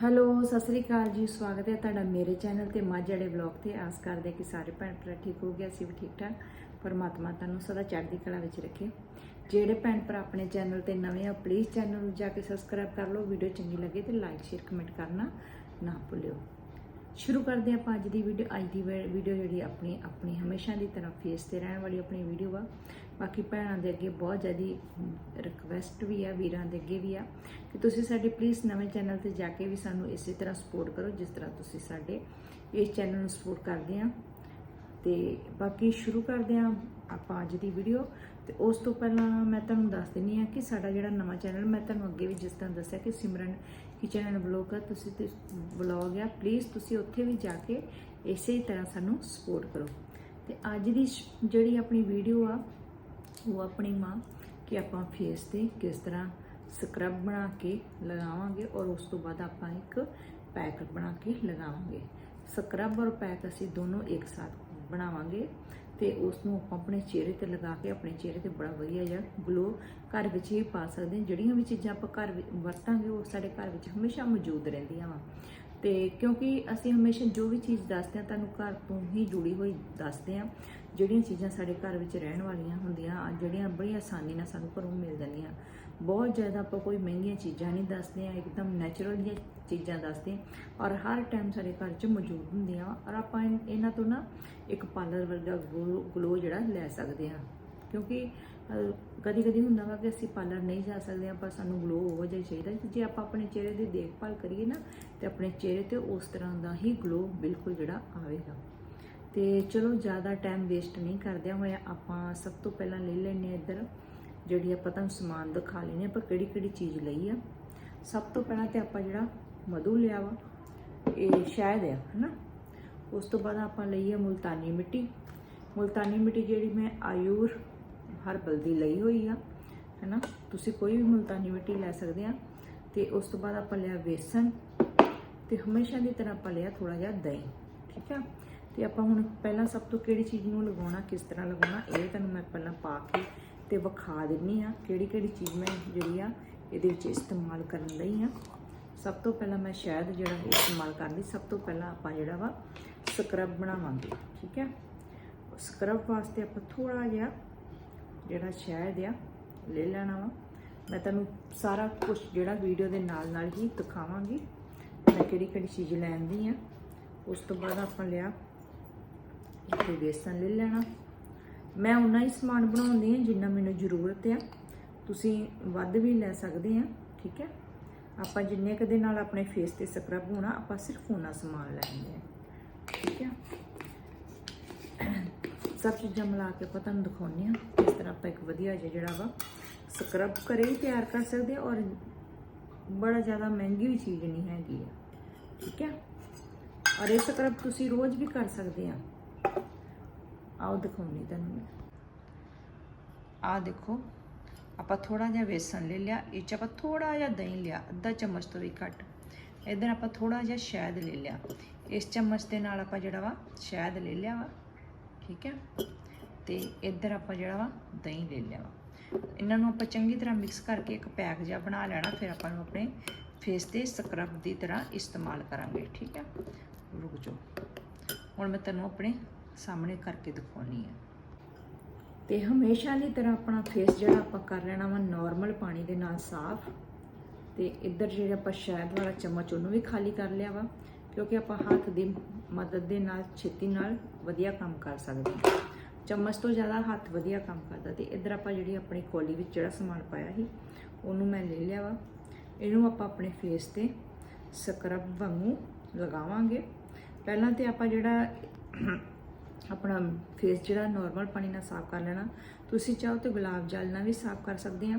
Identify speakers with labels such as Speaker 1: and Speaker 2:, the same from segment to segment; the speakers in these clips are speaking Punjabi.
Speaker 1: ਹੈਲੋ, ਸਤਿ ਸ੍ਰੀ ਅਕਾਲ ਜੀ, ਸਵਾਗਤ ਹੈ ਤੁਹਾਡਾ ਮੇਰੇ ਚੈਨਲ ਤੇ ਮਾਝੜੇ ਵਲੌਗ ਤੇ। ਆਸ ਕਰਦੇ ਕਿ ਸਾਰੇ ਭੈਣ ਭਰਾ ਠੀਕ ਹੋ ਗਏ ਅਸੀਂ ਵੀ ਠੀਕ ਠਾਕ। ਪਰਮਾਤਮਾ ਤੁਹਾਨੂੰ ਸਦਾ ਚੜ੍ਹਦੀ ਕਲਾ ਵਿੱਚ ਰੱਖੇ। ਜਿਹੜੇ ਭੈਣ ਭਰਾ ਆਪਣੇ ਚੈਨਲ ਤੇ ਨਵੇਂ ਆ ਪਲੀਜ਼ ਚੈਨਲ ਨੂੰ ਜਾ ਕੇ ਸਬਸਕ੍ਰਾਈਬ ਕਰ ਲਓ। ਵੀਡੀਓ ਚੰਗੀ ਲੱਗੇ ਤੇ ਲਾਈਕ ਸ਼ੇਅਰ ਕਮੈਂਟ ਕਰਨਾ ਨਾ ਭੁੱਲਿਓ। ਸ਼ੁਰੂ ਕਰਦੇ ਹਾਂ ਆਪਾਂ ਅੱਜ ਦੀ ਵੀਡੀਓ ਅੱਜ ਦੀ ਵੀਡੀਓ ਜਿਹੜੀ ਆਪਣੀ ਆਪਣੀ ਹਮੇਸ਼ਾ ਦੀ ਤਰ੍ਹਾਂ ਫੇਸ ਤੇ ਰਹਿਣ ਵਾਲੀ ਆਪਣੀ ਵੀਡੀਓ ਆ ਬਾਕੀ ਭੈਣਾਂ ਦੇ ਅੱਗੇ ਬਹੁਤ ਜ਼ਿਆਦੀ ਰਿਕਵੈਸਟ ਵੀ ਆ, ਵੀਰਾਂ ਦੇ ਅੱਗੇ ਵੀ ਆ ਕਿ ਤੁਸੀਂ ਸਾਡੇ ਪਲੀਜ਼ ਨਵੇਂ ਚੈਨਲ ਤੇ ਜਾ ਕੇ ਵੀ ਸਾਨੂੰ ਇਸੇ ਤਰ੍ਹਾਂ ਸਪੋਰਟ ਕਰੋ, ਜਿਸ ਤਰ੍ਹਾਂ ਤੁਸੀਂ ਸਾਡੇ ਇਸ ਚੈਨਲ ਨੂੰ ਸਪੋਰਟ ਕਰਦੇ ਆ। ਤੇ ਬਾਕੀ ਸ਼ੁਰੂ ਕਰਦੇ ਆ ਆਪਾਂ ਅੱਜ ਦੀ ਵੀਡੀਓ ਤੇ ਉਸ ਤੋਂ ਪਹਿਲਾਂ ਮੈਂ ਤੁਹਾਨੂੰ ਦੱਸ ਦਿੰਨੀ ਆ ਕਿ ਸਾਡਾ ਜਿਹੜਾ ਨਵਾਂ ਚੈਨਲ, ਮੈਂ ਤੁਹਾਨੂੰ ਅੱਗੇ ਵੀ ਜਿਸ ਤਰ੍ਹਾਂ ਦੱਸਿਆ ਕਿ ਸਿਮਰਨ ਕਿਚਨ ਐਂਡ ਬਲੌਗ ਆ ਤੁਸੀਂ ਤੇ ਬਲੌਗ ਆ ਪਲੀਜ਼ ਤੁਸੀਂ ਉੱਥੇ ਵੀ ਜਾ ਕੇ ਇਸੇ ਤਰ੍ਹਾਂ ਸਾਨੂੰ ਸਪੋਰਟ ਕਰੋ। ਤੇ ਅੱਜ ਦੀ ਸ਼- ਜਿਹੜੀ ਆਪਣੀ ਵੀਡੀਓ ਆ, ਉਹ ਆਪਣੀ ਮਾਂ ਕਿ ਆਪਾਂ ਫੇਸ ਤੇ ਕਿਸ ਤਰ੍ਹਾਂ ਸਕਰਬ ਬਣਾ ਕੇ ਲਗਾਵਾਂਗੇ ਔਰ ਉਸ ਤੋਂ ਬਾਅਦ ਆਪਾਂ ਇੱਕ ਪੈਕ ਬਣਾ ਕੇ ਲਗਾਵਾਂਗੇ। ਸਕਰਬ ਔਰ ਪੈਕ ਅਸੀਂ ਦੋਨੋਂ ਇੱਕ ਸਾਥ ਬਣਾਵਾਂਗੇ। ਤੇ ਉਸ ਨੂੰ ਆਪਾਂ ਆਪਣੇ ਚਿਹਰੇ ਤੇ ਲਗਾ ਕੇ, ਆਪਣੇ ਚਿਹਰੇ ਤੇ ਬੜਾ ਵਧੀਆ ਜਿਹਾ ਗਲੋ ਘਰ ਵਿੱਚ ਹੀ ਪਾ ਸਕਦੇ ਹਾਂ। ਜਿਹੜੀਆਂ ਵੀ ਚੀਜ਼ਾਂ ਆਪਾਂ ਘਰ ਵਰਤਾਂਗੇ, ਉਹ ਸਾਡੇ ਘਰ ਵਿੱਚ ਹਮੇਸ਼ਾ ਮੌਜੂਦ ਰਹਿੰਦੀਆਂ ਵਾ। ਤੇ ਕਿਉਂਕਿ ਅਸੀਂ ਹਮੇਸ਼ਾ ਜੋ ਵੀ ਚੀਜ਼ ਦੱਸਦੇ ਹਾਂ, ਤੁਹਾਨੂੰ ਘਰ ਤੋਂ ਹੀ ਜੁੜੀ ਹੋਈ ਦੱਸਦੇ ਹਾਂ। ਜਿਹੜੀਆਂ ਚੀਜ਼ਾਂ ਸਾਡੇ ਘਰ ਵਿੱਚ ਰਹਿਣ ਵਾਲੀਆਂ ਹੁੰਦੀਆਂ, ਜਿਹੜੀਆਂ ਬੜੀ ਆਸਾਨੀ ਨਾਲ ਸਾਨੂੰ ਘਰੋਂ ਮਿਲ ਜਾਂਦੀਆਂ। ਬਹੁਤ ਜ਼ਿਆਦਾ ਆਪਾਂ ਕੋਈ ਮਹਿੰਗੀਆਂ ਚੀਜ਼ਾਂ ਨਹੀਂ ਦੱਸਦੇ ਆ ਇੱਕਦਮ ਨੈਚੁਰਲ ਦੀਆਂ ਚੀਜ਼ਾਂ ਦੱਸਦੇ ਔਰ ਹਰ ਟਾਈਮ ਸਾਡੇ ਘਰ 'ਚ ਮੌਜੂਦ ਹੁੰਦੀਆਂ ਵਾ ਔਰ ਆਪਾਂ ਇਨ- ਇਹਨਾਂ ਤੋਂ ਨਾ ਇੱਕ ਪਾਰਲਰ ਵਰਗਾ ਗਲੋ ਜਿਹੜਾ ਲੈ ਸਕਦੇ ਹਾਂ। ਕਿਉਂਕਿ ਕਦੀ ਕਦੀ ਹੁੰਦਾ ਵਾ ਕਿ ਅਸੀਂ ਪਾਰਲਰ ਨਹੀਂ ਜਾ ਸਕਦੇ ਹਾਂ, ਪਰ ਸਾਨੂੰ ਗਲੋ ਉਹ ਜਿਹਾ ਚਾਹੀਦਾ ਤੇ ਜੇ ਆਪਾਂ ਆਪਣੇ ਚਿਹਰੇ ਦੀ ਦੇਖਭਾਲ ਕਰੀਏ ਨਾ, ਤੇ ਆਪਣੇ ਚਿਹਰੇ ਤੇ ਉਸ ਤਰ੍ਹਾਂ ਦਾ ਹੀ ਗਲੋ ਬਿਲਕੁਲ ਜਿਹੜਾ ਆਵੇਗਾ। ਤੇ ਚਲੋ, ਜ਼ਿਆਦਾ ਟਾਈਮ ਵੇਸਟ ਨਹੀਂ ਕਰਦਿਆਂ ਹੋਇਆ ਆਪਾਂ ਸਭ ਤੋਂ ਪਹਿਲਾਂ ਲੈ ਲੈਣੇ ਇੱਧਰ। ਜਿਹੜੀ ਆਪਾਂ ਤੁਹਾਨੂੰ ਸਮਾਨ ਦਿਖਾ ਲੈਣੇ ਆਪਾਂ ਕਿਹੜੀ ਕਿਹੜੀ ਚੀਜ਼ ਲਈ ਆ। ਸਭ ਤੋਂ ਪਹਿਲਾਂ ਤੇ ਆਪਾਂ ਜਿਹੜਾ ਮਧੂ ਲਿਆ ਵਾ, ਇਹ ਸ਼ਾਇਦ ਆ, ਹਨਾ? ਉਸ ਤੋਂ ਬਾਅਦ ਆਪਾਂ ਲਈ ਆ ਮੁਲਤਾਨੀ ਮਿੱਟੀ। ਮੁਲਤਾਨੀ ਮਿੱਟੀ ਜਿਹੜੀ ਮੈਂ ਆਯੂਰ ਹਰਬਲ ਦੀ ਲਈ ਹੋਈ ਆ, ਹੈਨਾ? ਤੁਸੀਂ ਕੋਈ ਵੀ ਮੁਲਤਾਨੀ ਮਿੱਟੀ ਲੈ ਸਕਦੇ ਆ। ਤੇ ਉਸ ਤੋਂ ਬਾਅਦ ਆਪਾਂ ਲਿਆ ਵੇਸਣ ਤੇ ਹਮੇਸ਼ਾ ਦੀ ਤਰ੍ਹਾਂ ਆਪਾਂ ਲਿਆ ਥੋੜਾ ਜਿਹਾ ਦਹੀਂ, ਠੀਕ ਆ? ਤੇ ਆਪਾਂ ਹੁਣ ਪਹਿਲਾਂ ਸਭ ਤੋਂ ਕਿਹੜੀ ਚੀਜ਼ ਨੂੰ ਲਗਾਉਣਾ, ਕਿਸ ਤਰ੍ਹਾਂ ਲਗਾਉਣਾ, ਇਹ ਤੁਹਾਨੂੰ ਮੈਂ ਪਹਿਲਾਂ ਪਾ ਕੇ ਤੇ ਵਿਖਾ ਦਿੰਨੀ ਆ ਕਿਹੜੀ ਕਿਹੜੀ ਚੀਜ਼ ਮੈਂ ਜਿਹੜੀ ਆ ਇਹਦੇ ਵਿੱਚ ਇਸਤੇਮਾਲ ਕਰਨ ਲਈ ਆ। ਸਭ ਤੋਂ ਪਹਿਲਾਂ ਮੈਂ ਸ਼ਹਿਦ ਜਿਹੜਾ ਇਸਤੇਮਾਲ ਕਰਨੀ ਸਭ ਤੋਂ ਪਹਿਲਾਂ ਆਪਾਂ ਜਿਹੜਾ ਵਾ ਸਕਰਬ ਬਣਾਵਾਂਗੇ, ਠੀਕ ਹੈ ਸਕਰਬ ਵਾਸਤੇ ਆਪਾਂ ਥੋੜਾ ਜਿਹਾ ਜਿਹੜਾ ਸ਼ਹਿਦ ਆ ਲੈ ਲੈਣਾ ਵਾ। ਮੈਂ ਤੁਹਾਨੂੰ ਸਾਰਾ ਕੁਝ ਜਿਹੜਾ ਵੀਡੀਓ ਦੇ ਨਾਲ ਨਾਲ ਹੀ ਦਿਖਾਵਾਂਗੀ। ਮੈਂ ਕਿਹੜੀ ਕਿਹੜੀ ਚੀਜ਼ ਲੈਂਦੀ ਆ, ਉਸ ਤੋਂ ਬਾਅਦ ਆਪਾਂ ਲਿਆ ਤੇ ਬੇਸਨ ਲੈ ਲੈਣਾ। ਮੈਂ ਉਨਾ ਹੀ ਸਮਾਨ ਬਣਾਉਂਦੀ ਹਾਂ ਜਿੰਨਾ ਮੈਨੂੰ ਜ਼ਰੂਰਤ ਆ। ਤੁਸੀਂ ਵੱਧ ਵੀ ਲੈ ਸਕਦੇ ਆ, ਠੀਕ ਹੈ? ਆਪਾਂ ਜਿੰਨੇ ਕੁ ਨਾਲ ਆਪਣੇ ਫੇਸ ਤੇ ਸਕਰਬ ਹੋਣਾ, ਆਪਾਂ ਸਿਰਫ ਉਹਨਾਂ ਸਮਾਨ ਲੈਂਦੇ ਆ ਠੀਕ ਹੈ? ਸਭ ਚੀਜ਼ਾਂ ਮਿਲਾ ਕੇ ਆਪਾਂ ਤੁਹਾਨੂੰ ਦਿਖਾਉਂਦੇ ਆ ਕਿਸ ਤਰ੍ਹਾਂ ਆਪਾਂ ਇੱਕ ਵਧੀਆ ਜਿਹਾ ਜਿਹੜਾ ਵਾ ਸਕਰਬ ਘਰੇ ਹੀ ਤਿਆਰ ਕਰ ਸਕਦੇ ਆ ਔਰ ਬੜਾ ਜ਼ਿਆਦਾ ਮਹਿੰਗੀ ਵੀ ਚੀਜ਼ ਨਹੀਂ ਹੈਗੀ ਆ, ਠੀਕ ਹੈ? ਔਰ ਇਹ ਸਕਰਬ ਤੁਸੀਂ ਰੋਜ਼ ਵੀ ਕਰ ਸਕਦੇ ਆ। ਆਓ ਦਿਖਾਉਣੀ ਤੁਹਾਨੂੰ ਮੈਂ। ਆ ਦੇਖੋ, ਆਪਾਂ ਥੋੜਾ ਜਿਹਾ ਵੇਸਣ ਲੈ ਲਿਆ, ਇਹ ਚ ਆਪਾਂ ਥੋੜਾ ਜਿਹਾ ਦਹੀਂ ਲਿਆ, ਅੱਧਾ ਚਮਚ ਤੋਂ ਵੀ ਘੱਟ। ਇਧਰ ਆਪਾਂ ਥੋੜਾ ਜਿਹਾ ਸ਼ਹਿਦ ਲੈ ਲਿਆ। ਇਸ ਚਮਚ ਦੇ ਨਾਲ ਆਪਾਂ ਜਿਹੜਾ ਵਾ, ਸ਼ਹਿਦ ਲੈ ਲਿਆ ਵਾ, ਠੀਕ ਹੈ? ਤੇ ਇੱਧਰ ਆਪਾਂ ਜਿਹੜਾ ਵਾ, ਦਹੀਂ ਲੈ ਲਿਆ ਵਾ। ਇਹਨਾਂ ਨੂੰ ਆਪਾਂ ਚੰਗੀ ਤਰ੍ਹਾਂ ਮਿਕਸ ਕਰਕੇ ਇੱਕ ਪੈਕ ਜਿਹਾ ਬਣਾ ਲੈਣਾ, ਫਿਰ ਆਪਾਂ ਨੂੰ ਆਪਣੇ ਫੇਸ ਤੇ ਸਕਰਬ ਦੀ ਤਰ੍ਹਾਂ ਇਸਤੇਮਾਲ ਕਰਾਂਗੇ, ਠੀਕ ਹੈ? ਰੁਕ ਜਾਓ। ਹੁਣ ਮੈਂ ਤੁਹਾਨੂੰ ਆਪਣੇ ਸਾਹਮਣੇ ਕਰਕੇ ਦਿਖਾਉਣੀ ਹੈ। ਤੇ ਹਮੇਸ਼ਾ ਦੀ ਤਰ੍ਹਾਂ ਆਪਣਾ ਫੇਸ ਜਿਹੜਾ ਆਪਾਂ ਕਰ ਲੈਣਾ ਵਾ ਨਾਰਮਲ ਪਾਣੀ ਦੇ ਨਾਲ ਸਾਫ਼। ਤੇ ਇੱਧਰ ਜਿਹੜਾ ਆਪਾਂ ਸ਼ਹਿਦ ਵਾਲਾ ਚਮਚ ਉਹਨੂੰ ਵੀ ਖਾਲੀ ਕਰ ਲਿਆ ਵਾ, ਕਿਉਂਕਿ ਆਪਾਂ ਹੱਥ ਦੀ ਮਦਦ ਦੇ ਨਾਲ ਛੇਤੀ ਨਾਲ ਵਧੀਆ ਕੰਮ ਕਰ ਸਕਦੇ ਹਾਂ। ਚਮਚ ਤੋਂ ਜ਼ਿਆਦਾ ਹੱਥ ਵਧੀਆ ਕੰਮ ਕਰਦਾ ਤੇ ਇੱਧਰ ਆਪਾਂ ਜਿਹੜੀ ਆਪਣੀ ਕੋਲੀ ਵਿੱਚ ਜਿਹੜਾ ਸਮਾਨ ਪਾਇਆ ਸੀ, ਉਹਨੂੰ ਮੈਂ ਲੈ ਲਿਆ ਵਾ। ਇਹਨੂੰ ਆਪਾਂ ਆਪਣੇ ਫੇਸ ਤੇ ਸਕਰਬ ਵਾਂਗੂ ਲਗਾਵਾਂਗੇ। ਪਹਿਲਾਂ ਤੇ ਆਪਾਂ ਜਿਹੜਾ ਆਪਣਾ ਫੇਸ ਜਿਹੜਾ ਨਾਰਮਲ ਪਾਣੀ ਨਾਲ ਸਾਫ਼ ਕਰ ਲੈਣਾ। ਤੁਸੀਂ ਚਾਹੋ ਤੇ ਗੁਲਾਬ ਜਲ ਨਾਲ ਵੀ ਸਾਫ਼ ਕਰ ਸਕਦੇ ਆ।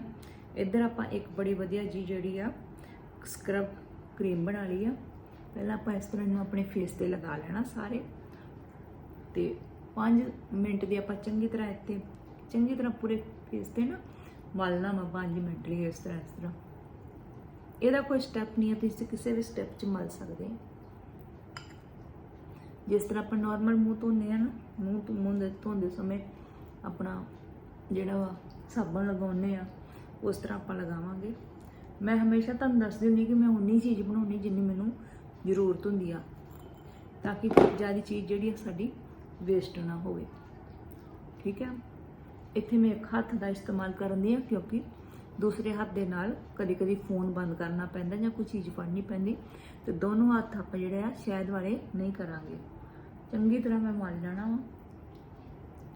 Speaker 1: ਇੱਧਰ ਆਪਾਂ ਇੱਕ ਬੜੀ ਵਧੀਆ ਜੀ ਜਿਹੜੀ ਆ ਸਕਰਬ ਕਰੀਮ ਬਣਾ ਲਈ ਆ। ਪਹਿਲਾਂ ਆਪਾਂ ਇਸ ਤਰ੍ਹਾਂ ਇਹਨੂੰ ਆਪਣੇ ਫੇਸ ਤੇ ਲਗਾ ਲੈਣਾ ਸਾਰੇ। ਤੇ 5 ਮਿੰਟ ਦੀ ਆਪਾਂ ਚੰਗੀ ਤਰ੍ਹਾਂ ਇੱਥੇ, ਚੰਗੀ ਤਰ੍ਹਾਂ ਪੂਰੇ ਫੇਸ ਤੇ ਨਾ ਮਲਣਾ ਵਾ 5 ਮਿੰਟ ਲਈ ਇਸ ਤਰ੍ਹਾਂ ਇਸ ਤਰ੍ਹਾਂ। ਇਹਦਾ ਕੋਈ ਸਟੈਪ ਨਹੀਂ ਹੈ ਤੁਸੀਂ ਕਿਸੇ ਵੀ ਸਟੈਪ 'ਚ ਮਲ ਸਕਦੇ ਹੋ ਜਿਸ ਤਰ੍ਹਾਂ ਆਪਾਂ ਨਾਰਮਲ ਮੂੰਹ ਧੋਂਦੇ ਆ ਨਾ, ਮੂੰਹ ਤੋਂ ਮੂੰਹ ਦੇ ਧੋਂਦੇ ਸਮੇਂ ਆਪਣਾ ਜਿਹੜਾ ਵਾ ਸਾਬਣ ਲਗਾਉਂਦੇ ਆ, ਉਸ ਤਰ੍ਹਾਂ ਆਪਾਂ ਲਗਾਵਾਂਗੇ। ਮੈਂ ਹਮੇਸ਼ਾ ਤੁਹਾਨੂੰ ਦੱਸਦੀ ਹੁੰਦੀ ਕਿ ਮੈਂ ਉਨੀ ਚੀਜ਼ ਬਣਾਉਣੀ ਜਿੰਨੀ ਮੈਨੂੰ ਜ਼ਰੂਰਤ ਹੁੰਦੀ ਆ, ਤਾਂ ਕਿ ਜ਼ਿਆਦਾ ਚੀਜ਼ ਜਿਹੜੀ ਆ ਸਾਡੀ ਵੇਸਟ ਨਾ ਹੋਵੇ। ਠੀਕ ਹੈ ਇੱਥੇ ਮੈਂ ਇੱਕ ਹੱਥ ਦਾ ਇਸਤੇਮਾਲ ਕਰਨ ਦੀ ਆ ਕਿਉਂਕਿ ਦੂਸਰੇ ਹੱਥ ਦੇ ਨਾਲ ਕਦੇ ਕਦੇ ਫੋਨ ਬੰਦ ਕਰਨਾ ਪੈਂਦਾ ਜਾਂ ਕੋਈ ਚੀਜ਼ ਫੜਨੀ ਪੈਂਦੀ। ਤੇ ਦੋਨੋਂ ਹੱਥ ਆਪਾਂ ਜਿਹੜੇ ਆ ਸ਼ਹਿਦ ਵਾਲੇ ਨਹੀਂ ਕਰਾਂਗੇ। ਚੰਗੀ ਤਰ੍ਹਾਂ ਮੈਂ ਮਲ ਲੈਣਾ ਵਾ।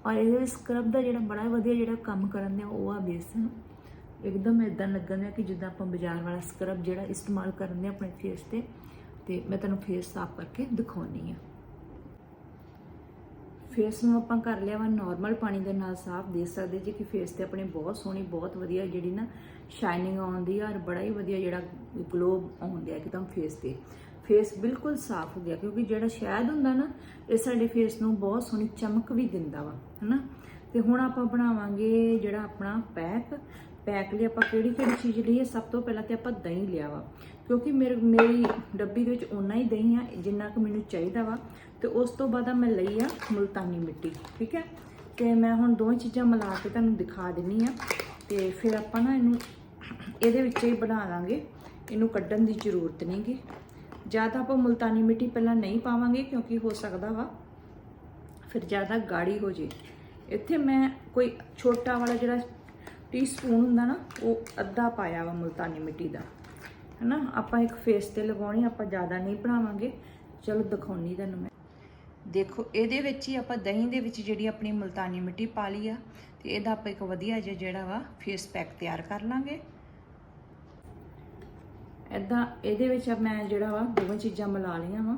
Speaker 1: ਔਰ ਇਹ ਸਕਰਬ ਦਾ ਜਿਹੜਾ ਬੜਾ ਵਧੀਆ ਜਿਹੜਾ ਕੰਮ ਕਰਨ ਦਿਆ ਉਹ ਆ ਬੇਸਨ। ਇੱਕਦਮ ਇਦਾਂ ਲੱਗਣ ਦਿਆ ਕਿ ਜਿੱਦਾਂ ਆਪਾਂ ਬਾਜ਼ਾਰ ਵਾਲਾ ਸਕਰਬ ਜਿਹੜਾ ਇਸਤੇਮਾਲ ਕਰਨ ਦੇ ਆਪਣੇ ਫੇਸ ਤੇ। ਤੇ ਮੈਂ ਤੁਹਾਨੂੰ ਫੇਸ ਸਾਫ਼ ਕਰਕੇ ਦਿਖਾਉਣੀ ਆ। ਫੇਸ ਨੂੰ ਆਪਾਂ ਕਰ ਲਿਆ ਵਾ ਨਾਰਮਲ ਪਾਣੀ ਦੇ ਨਾਲ ਸਾਫ਼ ਦੇ ਸਕਦੇ ਜੀ ਕਿ ਫੇਸ ਤੇ ਆਪਣੇ ਬਹੁਤ ਸੋਹਣੀ, ਬਹੁਤ ਵਧੀਆ ਜਿਹੜੀ ਨਾ ਸ਼ਾਈਨਿੰਗ ਆਉਂਦੀ ਆ ਔਰ ਬੜਾ ਹੀ ਵਧੀਆ ਜਿਹੜਾ ਗਲੋ ਆਉਂਦਾ ਹੈ ਇੱਕਦਮ ਫੇਸ ਤੇ। ਫੇਸ ਬਿਲਕੁਲ ਸਾਫ਼ ਹੋ ਗਿਆ ਕਿਉਂਕਿ ਜਿਹੜਾ ਸ਼ਹਿਦ ਹੁੰਦਾ ਨਾ, ਇਹ ਸਾਡੇ ਫੇਸ ਨੂੰ ਬਹੁਤ ਸੋਹਣੀ ਚਮਕ ਵੀ ਦਿੰਦਾ ਵਾ, ਹਨਾ? ਤੇ ਹੁਣ ਆਪਾਂ ਬਣਾਵਾਂਗੇ ਜਿਹੜਾ ਆਪਣਾ ਪੈਕ ਪੈਕ ਲਈ ਆਪਾਂ ਕਿਹੜੀ ਕਿਹੜੀ ਚੀਜ਼ ਲਈ ਸਭ ਤੋਂ ਪਹਿਲਾਂ ਤੇ ਆਪਾਂ ਦਹੀਂ ਲਿਆ ਵਾ। ਕਿਉਂਕਿ ਮੇਰੇ ਮੇਰੀ ਡੱਬੀ ਦੇ ਵਿੱਚ ਓਨਾ ਹੀ ਦਹੀਂ ਆ, ਜਿੰਨਾ ਕੁ ਮੈਨੂੰ ਚਾਹੀਦਾ ਵਾ। ਤੇ ਉਸ ਤੋਂ ਬਾਅਦ ਮੈਂ ਲਈ ਆ ਮੁਲਤਾਨੀ ਮਿੱਟੀ, ਠੀਕ ਹੈ? ਤੇ ਮੈਂ ਹੁਣ ਦੋਵੇਂ ਚੀਜ਼ਾਂ ਮਿਲਾ ਕੇ ਤੁਹਾਨੂੰ ਦਿਖਾ ਦਿੰਨੀ ਆ। ਤੇ ਫਿਰ ਆਪਾਂ ਨਾ ਇਹਨੂੰ ਇਹਦੇ ਵਿੱਚ ਹੀ ਬਣਾ ਲਾਂਗੇ। ਇਹਨੂੰ ਕੱਢਣ ਦੀ ਜ਼ਰੂਰਤ ਨਹੀਂਗੀ ਜ਼ਿਆਦਾ ਆਪਾਂ ਮੁਲਤਾਨੀ ਮਿੱਟੀ ਪਹਿਲਾਂ ਨਹੀਂ ਪਾਵਾਂਗੇ ਕਿਉਂਕਿ ਹੋ ਸਕਦਾ ਵਾ। ਫਿਰ ਜ਼ਿਆਦਾ ਗਾੜੀ ਹੋ ਜੇ। ਇੱਥੇ ਮੈਂ ਕੋਈ ਛੋਟਾ ਵਾਲਾ ਜਿਹੜਾ ਟੀਸਪੂਨ ਹੁੰਦਾ ਨਾ, ਉਹ ਅੱਧਾ ਪਾਇਆ ਵਾ ਮੁਲਤਾਨੀ ਮਿੱਟੀ ਦਾ। ਹੈਨਾ? ਆਪਾਂ ਇੱਕ ਫੇਸ ਤੇ ਲਗਾਉਣੀ, ਆਪਾਂ ਜ਼ਿਆਦਾ ਨਹੀਂ ਬਣਾਵਾਂਗੇ। ਚਲੋ, ਦਿਖਾਉਣੀ ਤੁਹਾਨੂੰ ਮੈਂ। ਦੇਖੋ, ਇਹਦੇ ਵਿੱਚ ਹੀ ਆਪਾਂ ਦਹੀਂ ਦੇ ਵਿੱਚ ਜਿਹੜੀ ਆਪਣੀ ਮੁਲਤਾਨੀ ਮਿੱਟੀ ਪਾ ਲਈ ਆ, ਤੇ ਇਹਦਾ ਆਪਾਂ ਇੱਕ ਵਧੀਆ ਜਿਹਾ ਜਿਹੜਾ ਵਾ ਫੇਸ ਪੈਕ ਤਿਆਰ ਕਰ ਲਾਂਗੇ। ਇਦਾਂ ਇਹਦੇ ਵਿੱਚ ਮੈਂ ਜਿਹੜਾ ਵਾ, ਦੋਵੇਂ ਚੀਜ਼ਾਂ ਮਿਲਾ ਲਈਆਂ ਵਾ।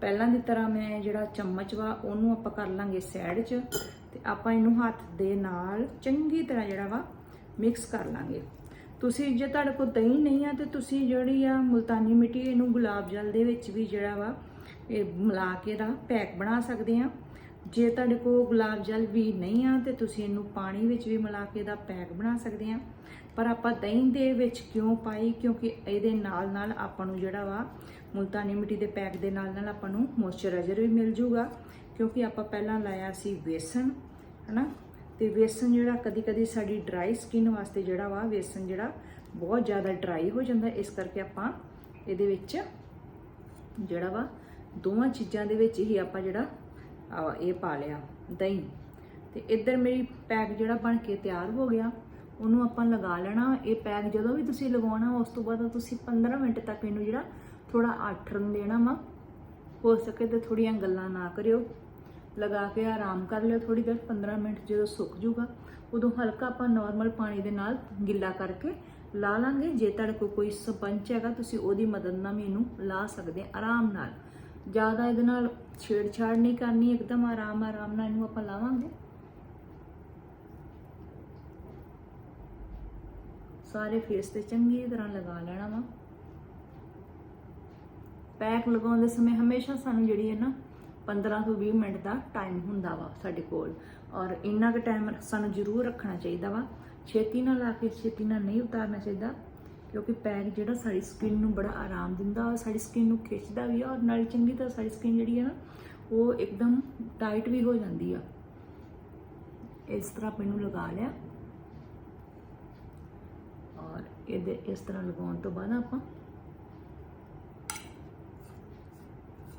Speaker 1: ਪਹਿਲਾਂ ਦੀ ਤਰ੍ਹਾਂ ਮੈਂ ਜਿਹੜਾ ਚਮਚ ਵਾ, ਉਹਨੂੰ ਆਪਾਂ ਕਰ ਲਾਂਗੇ ਸਾਈਡ 'ਚ, ਤੇ ਆਪਾਂ ਇਹਨੂੰ ਹੱਥ ਦੇ ਨਾਲ ਚੰਗੀ ਤਰ੍ਹਾਂ ਜਿਹੜਾ ਵਾ ਮਿਕਸ ਕਰ ਲਾਂਗੇ। ਤੁਸੀਂ ਜੇ ਤੁਹਾਡੇ ਕੋਲ ਦਹੀਂ ਨਹੀਂ ਆ ਤੇ ਤੁਸੀਂ ਜਿਹੜੀ ਆ ਮੁਲਤਾਨੀ ਮਿੱਟੀ, ਇਹਨੂੰ ਗੁਲਾਬ ਜਲ ਦੇ ਵਿੱਚ ਵੀ ਜਿਹੜਾ ਵਾ, ਇਹ ਮਿਲਾ ਕੇ ਦਾ ਪੈਕ ਬਣਾ ਸਕਦੇ ਆ। ਜੇ ਤੁਹਾਡੇ ਕੋਲ ਗੁਲਾਬ ਜਲ ਵੀ ਨਹੀਂ ਆ ਤੇ ਤੁਸੀਂ ਇਹਨੂੰ ਪਾਣੀ ਵਿੱਚ ਵੀ ਮਿਲਾ ਕੇ ਦਾ ਪੈਕ ਬਣਾ ਸਕਦੇ ਆ। ਪਰ ਆਪਾਂ ਦਹੀਂ ਦੇ ਵਿੱਚ ਕਿਉਂ ਪਾਈ? ਕਿਉਂਕਿ ਇਹਦੇ ਨਾਲ ਨਾਲ ਆਪਾਂ ਨੂੰ ਜਿਹੜਾ ਵਾ, ਮੁਲਤਾਨੀ ਮਿੱਟੀ ਦੇ ਪੈਕ ਦੇ ਨਾਲ ਨਾਲ ਆਪਾਂ ਨੂੰ ਮੋਇਸਚਰਾਈਜ਼ਰ ਵੀ ਮਿਲ ਜੂਗਾ। ਕਿਉਂਕਿ ਆਪਾਂ ਪਹਿਲਾਂ ਲਾਇਆ ਸੀ ਵੇਸਣ ਹਨਾ? ਤੇ ਵੇਸਣ ਜਿਹੜਾ ਕਦੀ ਕਦੀ ਸਾਡੀ ਡਰਾਈ ਸਕਿਨ ਵਾਸਤੇ ਜਿਹੜਾ ਵਾ, ਵੇਸਣ ਜਿਹੜਾ ਬਹੁਤ ਜ਼ਿਆਦਾ ਡਰਾਈ ਹੋ ਜਾਂਦਾ। ਇਸ ਕਰਕੇ ਆਪਾਂ ਇਹਦੇ ਵਿੱਚ ਜਿਹੜਾ ਵਾ, ਦੋਵਾਂ ਚੀਜ਼ਾਂ ਦੇ ਵਿੱਚ ਹੀ ਆਪਾਂ ਜਿਹੜਾ ਇਹ ਪਾ ਲਿਆ, ਦਹੀਂ। ਤੇ ਇੱਧਰ ਮੇਰੀ ਪੈਕ ਜਿਹੜਾ ਬਣ ਕੇ ਤਿਆਰ ਹੋ ਗਿਆ, ਉਹਨੂੰ ਆਪਾਂ ਲਗਾ ਲੈਣਾ। ਇਹ ਪੈਕ ਜਦੋਂ ਵੀ ਤੁਸੀਂ ਲਗਾਉਣਾ, ਉਸ ਤੋਂ ਬਾਅਦ ਤੁਸੀਂ 15 ਮਿੰਟ ਤੱਕ ਇਹਨੂੰ ਜਿਹੜਾ ਥੋੜਾ ਆਠਰਨ ਦੇਣਾ ਵਾ। ਹੋ ਸਕੇ ਤੇ ਥੋੜੀਆਂ ਗੱਲਾਂ ਨਾ ਕਰਿਓ। ਲਗਾ ਕੇ ਆਰਾਮ ਕਰ ਲਿਓ ਥੋੜੀ ਦੇਰ 15 ਮਿੰਟ ਜਦੋਂ ਸੁੱਕ ਜੂਗਾ ਉਦੋਂ ਹਲਕਾ ਆਪਾਂ ਨਾਰਮਲ ਪਾਣੀ ਦੇ ਨਾਲ ਗਿੱਲਾ ਕਰਕੇ ਲਾ ਲਾਂਗੇ। ਜੇ ਤੁਹਾਡੇ ਕੋਲ ਕੋਈ ਸਪੰਚ ਹੈਗਾ, ਤੁਸੀਂ ਉਹਦੀ ਮਦਦ ਨਾਲ ਵੀ ਇਹਨੂੰ ਲਾ ਸਕਦੇ ਆਰਾਮ ਨਾਲ। ਜ਼ਿਆਦਾ ਇਹਦੇ ਨਾਲ ਛੇੜਛਾੜ ਨਹੀਂ ਕਰਨੀ, ਇੱਕਦਮ ਆਰਾਮ ਆਰਾਮ ਨਾਲ ਇਹਨੂੰ ਆਪਾਂ ਲਾਵਾਂਗੇ। ਸਾਰੇ ਫੇਸ ਤੇ ਚੰਗੀ ਤਰ੍ਹਾਂ ਲਗਾ ਲੈਣਾ ਵਾ। ਪੈਕ ਲਗਾਉਂਦੇ ਸਮੇਂ ਹਮੇਸ਼ਾ ਸਾਨੂੰ ਜਿਹੜੀ ਹੈ ਨਾ 15 ਤੋਂ 20 ਮਿੰਟ ਦਾ ਟਾਈਮ ਹੁੰਦਾ ਵਾ ਸਾਡੇ ਕੋਲ। ਔਰ ਇੰਨਾ ਕੁ ਟਾਈਮ ਸਾਨੂੰ ਜ਼ਰੂਰ ਰੱਖਣਾ ਚਾਹੀਦਾ ਵਾ। ਛੇਤੀ ਨਾਲ ਲਾ ਕੇ, ਛੇਤੀ ਨਾਲ ਨਹੀਂ ਉਤਾਰਨਾ ਚਾਹੀਦਾ। ਕਿਉਂਕਿ ਪੈਕ ਜਿਹੜਾ ਸਾਡੀ ਸਕਿਨ ਨੂੰ ਬੜਾ ਆਰਾਮ ਦਿੰਦਾ, ਔਰ ਸਾਡੀ ਸਕਿਨ ਨੂੰ ਖਿੱਚਦਾ ਵੀ ਆ, ਔਰ ਨਾਲੇ ਚੰਗੀ ਤਰ੍ਹਾਂ ਸਾਡੀ ਸਕਿਨ ਜਿਹੜੀ ਹੈ ਨਾ, ਉਹ ਇੱਕਦਮ ਟਾਈਟ ਵੀ ਹੋ ਜਾਂਦੀ ਆ। ਇਸ ਤਰ੍ਹਾਂ ਮੈਨੂੰ ਲਗਾ ਲਿਆ। ਔਰ ਇਹਦੇ ਇਸ ਤਰ੍ਹਾਂ ਲਗਾਉਣ ਤੋਂ ਬਾਅਦ ਆਪਾਂ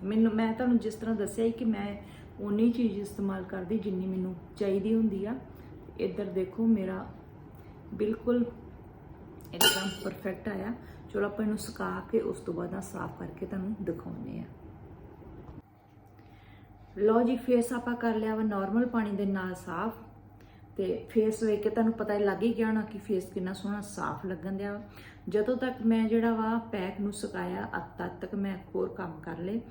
Speaker 1: ਮੈਨੂੰ, ਮੈਂ ਤੁਹਾਨੂੰ ਜਿਸ ਤਰ੍ਹਾਂ ਦੱਸਿਆ ਸੀ ਕਿ ਮੈਂ ਉਨੀ ਚੀਜ਼ ਇਸਤੇਮਾਲ ਕਰਦੀ ਜਿੰਨੀ ਮੈਨੂੰ ਚਾਹੀਦੀ ਹੁੰਦੀ ਆ। ਇੱਧਰ ਦੇਖੋ ਮੇਰਾ ਬਿਲਕੁਲ ਇੱਕਦਮ ਪਰਫੈਕਟ ਆਇਆ। ਚਲੋ ਆਪਾਂ ਇਹਨੂੰ ਸੁਕਾ ਕੇ ਉਸ ਤੋਂ ਬਾਅਦ ਆ ਸਾਫ਼ ਕਰਕੇ ਤੁਹਾਨੂੰ ਦਿਖਾਉਂਦੇ ਆ। ਲੋ ਜੀ ਫੇਸ ਆਪਾਂ ਕਰ ਲਿਆ ਵਾ ਨਾਰਮਲ ਪਾਣੀ ਦੇ ਨਾਲ ਸਾਫ਼। ਤੇ ਫੇਸ ਵੇਖ ਕੇ ਤੁਹਾਨੂੰ ਪਤਾ ਹੀ ਲੱਗ ਹੀ ਗਿਆ ਹੋਣਾ ਕਿ ਫੇਸ ਕਿੰਨਾ ਸੋਹਣਾ ਸਾਫ਼ ਲੱਗਣ ਦਿਆ ਵਾ। ਜਦੋਂ ਤੱਕ ਮੈਂ ਜਿਹੜਾ ਵਾ ਪੈਕ ਨੂੰ ਸੁਕਾਇਆ ਤਦ ਤੱਕ ਮੈਂ ਹੋਰ ਕੰਮ ਕਰ ਲਏ।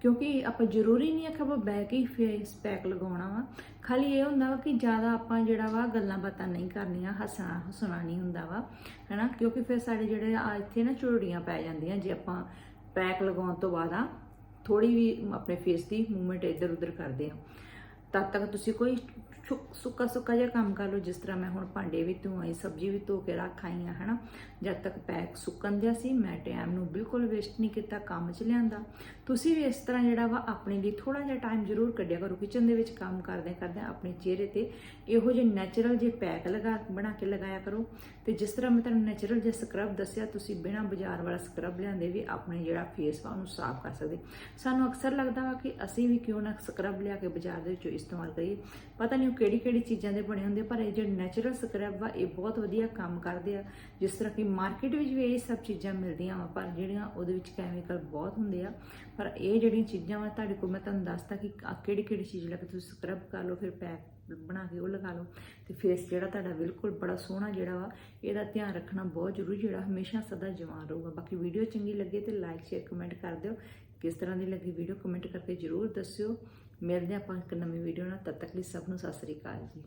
Speaker 1: ਕਿਉਂਕਿ ਆਪਾਂ ਜ਼ਰੂਰੀ ਨਹੀਂ ਹੈ ਕਿ ਆਪਾਂ ਬਹਿ ਕੇ ਹੀ ਫੇਸ ਪੈਕ ਲਗਾਉਣਾ ਵਾ। ਖਾਲੀ ਇਹ ਹੁੰਦਾ ਵਾ ਕਿ ਜ਼ਿਆਦਾ ਆਪਾਂ ਜਿਹੜਾ ਵਾ ਗੱਲਾਂ ਬਾਤਾਂ ਨਹੀਂ ਕਰਨੀਆਂ, ਹੱਸਣਾ ਹੱਸਣਾ ਨਹੀਂ ਹੁੰਦਾ ਵਾ, ਹੈਨਾ? ਕਿਉਂਕਿ ਫਿਰ ਸਾਡੇ ਜਿਹੜੇ ਆ ਇੱਥੇ ਨਾ ਝੁਰੜੀਆਂ ਪੈ ਜਾਂਦੀਆਂ, ਜੇ ਆਪਾਂ ਪੈਕ ਲਗਾਉਣ ਤੋਂ ਬਾਅਦ ਆ ਥੋੜੀ ਵੀ ਆਪਣੇ ਫੇਸ ਦੀ ਮੂਵਮੈਂਟ ਇੱਧਰ ਉੱਧਰ ਕਰਦੇ ਆ। ਤਦ ਤੱਕ ਤੁਸੀਂ ਕੋਈ ਸੁੱਕ- ਸੁੱਕਾ ਸੁੱਕਾ ਜਿਹਾ ਕੰਮ ਕਰ ਲਓ, ਜਿਸ ਤਰ੍ਹਾਂ ਮੈਂ ਹੁਣ ਭਾਂਡੇ ਵੀ ਧੋਏ ਸਬਜ਼ੀ ਵੀ ਧੋ ਕੇ ਰੱਖ ਆਈ ਆ ਹਨਾ। ਜਦ ਤੱਕ ਪੈਕ ਸੁੱਕਣ ਦਿਆ ਸੀ, ਮੈਂ ਟਾਈਮ ਨੂੰ ਬਿਲਕੁਲ ਵੇਸਟ ਨਹੀਂ ਕੀਤਾ ਕੰਮ 'ਚ ਲਿਆਂਦਾ। ਤੁਸੀਂ ਵੀ ਇਸ ਤਰ੍ਹਾਂ ਜਿਹੜਾ ਵਾ, ਆਪਣੇ ਲਈ ਥੋੜਾ ਜਿਹਾ ਟਾਈਮ ਜ਼ਰੂਰ ਕੱਢਿਆ ਕਰੋ ਕਿਚਨ ਦੇ ਵਿੱਚ ਕੰਮ ਕਰਦੇ ਕਰਦੇ ਆਪਣੇ ਚਿਹਰੇ ਤੇ ਇਹੋ ਜਿਹੇ ਨੈਚੁਰਲ ਜੇ ਪੈਕ ਲਗਾ, ਬਣਾ ਕੇ ਲਗਾਇਆ ਕਰੋ। ਤੇ ਜਿਸ ਤਰ੍ਹਾਂ ਮੈਂ ਤੁਹਾਨੂੰ ਨੈਚੁਰਲ ਜੇ ਸਕਰਬ ਦੱਸਿਆ, ਤੁਸੀਂ ਬਿਨਾਂ ਬਾਜ਼ਾਰ ਵਾਲਾ ਸਕਰਬ ਲਿਆਂਦੇ ਵੀ ਆਪਣੇ ਜਿਹੜਾ ਫੇਸ ਵਾ, ਉਹਨੂੰ ਸਾਫ਼ ਕਰ ਸਕਦੇ। ਸਾਨੂੰ ਅਕਸਰ ਲੱਗਦਾ ਵਾ ਕਿ ਅਸੀਂ ਵੀ ਕਿਉਂ ਨਾ ਸਕਰਬ ਲਿਆ ਕੇ ਬਾਜ਼ਾਰ ਦੇ ਵਿੱਚੋਂ ਇਸਤੇਮਾਲ ਕਰੀਏ। ਪਤਾ ਨਹੀਂ ਕਿਹੜੀ ਕਿਹੜੀ ਚੀਜ਼ਾਂ ਦੇ ਬਣੇ ਹੁੰਦੇ ਪਰ ਇਹ ਜਿਹੜੇ ਨੈਚੁਰਲ ਸਕਰਬ ਵਾ ਇਹ ਬਹੁਤ ਵਧੀਆ ਕੰਮ ਕਰਦੇ ਆ। ਜਿਸ ਤਰ੍ਹਾਂ ਕਿ ਮਾਰਕੀਟ ਵਿੱਚ ਵੀ ਇਹ ਸਭ ਚੀਜ਼ਾਂ ਮਿਲਦੀਆਂ ਵਾ, ਪਰ ਜਿਹੜੀਆਂ ਉਹਦੇ ਵਿੱਚ ਕੈਮੀਕਲ ਬਹੁਤ ਹੁੰਦੇ ਆ। ਪਰ ਇਹ ਜਿਹੜੀਆਂ ਚੀਜ਼ਾਂ ਵਾ, ਤੁਹਾਡੇ ਕੋਲ ਮੈਂ ਤੁਹਾਨੂੰ ਦੱਸਤਾ ਕਿ ਕਿਹੜੀ ਕਿਹੜੀ ਚੀਜ਼ ਲੱਗ, ਤੁਸੀਂ ਸਕਰਬ ਕਰ ਲਓ, ਫਿਰ ਪੈਕ ਬਣਾ ਕੇ ਉਹ ਲਗਾ ਲਓ। ਤੇ ਫੇਸ ਜਿਹੜਾ ਤੁਹਾਡਾ ਬਿਲਕੁਲ ਬੜਾ ਸੋਹਣਾ ਜਿਹੜਾ ਵਾ, ਇਹਦਾ ਧਿਆਨ ਰੱਖਣਾ ਬਹੁਤ ਜ਼ਰੂਰੀ ਜਿਹੜਾ ਹਮੇਸ਼ਾ ਸਦਾ ਜਵਾਨ ਰਹੂਗਾ। ਬਾਕੀ ਵੀਡੀਓ ਚੰਗੀ ਲੱਗੇ ਤੇ ਲਾਈਕ ਸ਼ੇਅਰ ਕਮੈਂਟ ਕਰ ਦਿਓ। ਕਿਸ ਤਰ੍ਹਾਂ ਦੀ ਲੱਗੀ ਵੀਡੀਓ ਕਮੈਂਟ ਕਰਕੇ ਜ਼ਰੂਰ ਦੱਸਿਓ। ਮਿਲਦੇ ਆਪਾਂ ਇੱਕ ਨਵੀਂ ਵੀਡੀਓ ਨਾਲ, ਤਦ ਤੱਕ ਲਈ ਸਭ ਨੂੰ ਸਤਿ ਸ੍ਰੀ ਅਕਾਲ ਜੀ।